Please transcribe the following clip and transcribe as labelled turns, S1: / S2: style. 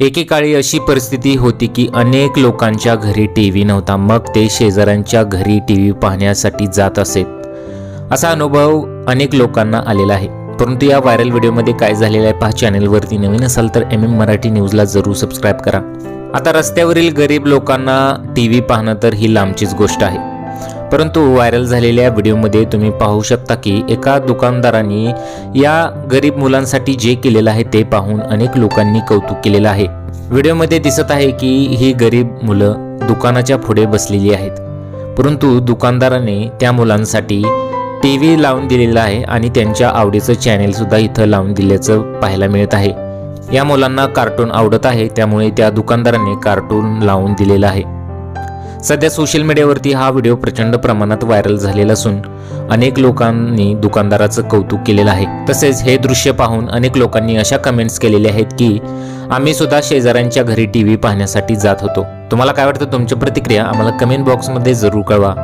S1: एकेकाळी अशी परिस्थिती होती की अनेक लोकांच्या घरी टी व्ही नव्हता. मग ते शेजाऱ्यांच्या घरी टी व्ही पाहण्यासाठी जात असेत असा अनुभव अनेक लोकांना आलेला आहे. परंतु या व्हायरल व्हिडिओमध्ये काय झालेलं आहे पहा चॅनलवरती नवीन असाल तर एम एम मराठी न्यूजला जरूर सबस्क्राईब करा. आता रस्त्यावरील गरीब लोकांना टी व्ही पाहणं तर ही लांबचीच गोष्ट आहे. परंतु व्हायरल झालेल्या व्हिडिओमध्ये तुम्ही पाहू शकता की एका दुकानदाराने या गरीब मुलांसाठी जे केलेलं आहे ते पाहून अनेक लोकांनी कौतुक केलेलं आहे. व्हिडिओमध्ये दिसत आहे की ही गरीब मुलं दुकानाच्या पुढे बसलेली आहेत. परंतु दुकानदाराने त्या मुलांसाठी टी व्ही लावून दिलेला आहे आणि त्यांच्या आवडीचं चॅनेलसुद्धा इथं लावून दिल्याचं पाहायला मिळत आहे. या मुलांना कार्टून आवडत आहे त्यामुळे त्या दुकानदाराने कार्टून लावून दिलेलं आहे. सध्या सोशल मीडियावरती हा व्हिडिओ प्रचंड प्रमाणात व्हायरल झालेला असून अनेक लोकांनी दुकानदाराचं कौतुक केलेलं आहे. तसेच हे दृश्य पाहून अनेक लोकांनी अशा कमेंट्स केलेल्या आहेत की आम्ही सुद्धा शेजाऱ्यांच्या घरी टी व्ही पाहण्यासाठी जात होतो. तुम्हाला काय वाटतं? तुमची प्रतिक्रिया आम्हाला कमेंट बॉक्समध्ये जरूर कळवा.